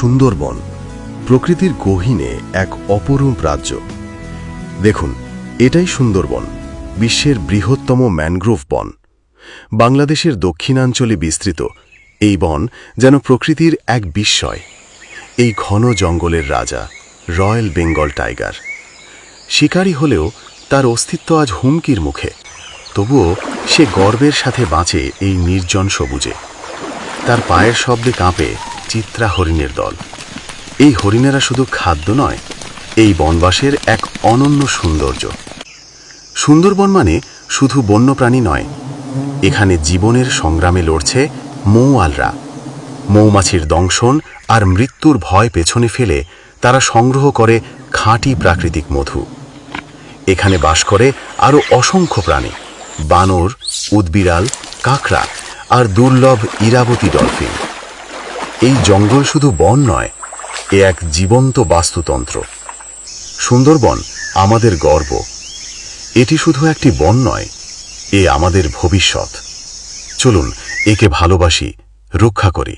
সুন্দরবন প্রকৃতির গহীনে এক অপরূপ রাজ্য। দেখুন, এটাই সুন্দরবন, বিশ্বের বৃহত্তম ম্যানগ্রোভ বন। বাংলাদেশের দক্ষিণাঞ্চলে বিস্তৃত এই বন যেন প্রকৃতির এক বিস্ময়। এই ঘন জঙ্গলের রাজা, রয়্যাল বেঙ্গল টাইগার। শিকারী হলেও তার অস্তিত্ব আজ হুমকির মুখে। তবুও সে গর্বের সাথে বাঁচে এই নির্জন সবুজে। তার পায়ের শব্দে কাঁপে চিত্রা হরিণের দল। এই হরিণেরা শুধু খাদ্য নয়, এই বনবাসের এক অনন্য সৌন্দর্য। সুন্দরবন মানে শুধু বন্যপ্রাণী নয়, এখানে জীবনের সংগ্রামে লড়ছে মৌয়ালরা। মৌমাছির দংশন আর মৃত্যুর ভয় পেছনে ফেলে তারা সংগ্রহ করে খাঁটি প্রাকৃতিক মধু। এখানে বাস করে আরও অসংখ্য প্রাণী, বানর, উদবিড়াল, কাঁকড়া আর দুর্লভ ইরাবতী ডলফিন। এই জঙ্গল শুধু বন নয়, এ এক জীবন্ত বাস্তুতন্ত্র। সুন্দরবন আমাদের গর্ব। এটি শুধু একটি বন নয়, এ আমাদের ভবিষ্যৎ। চলুন, একে ভালোবাসি, রক্ষা করি।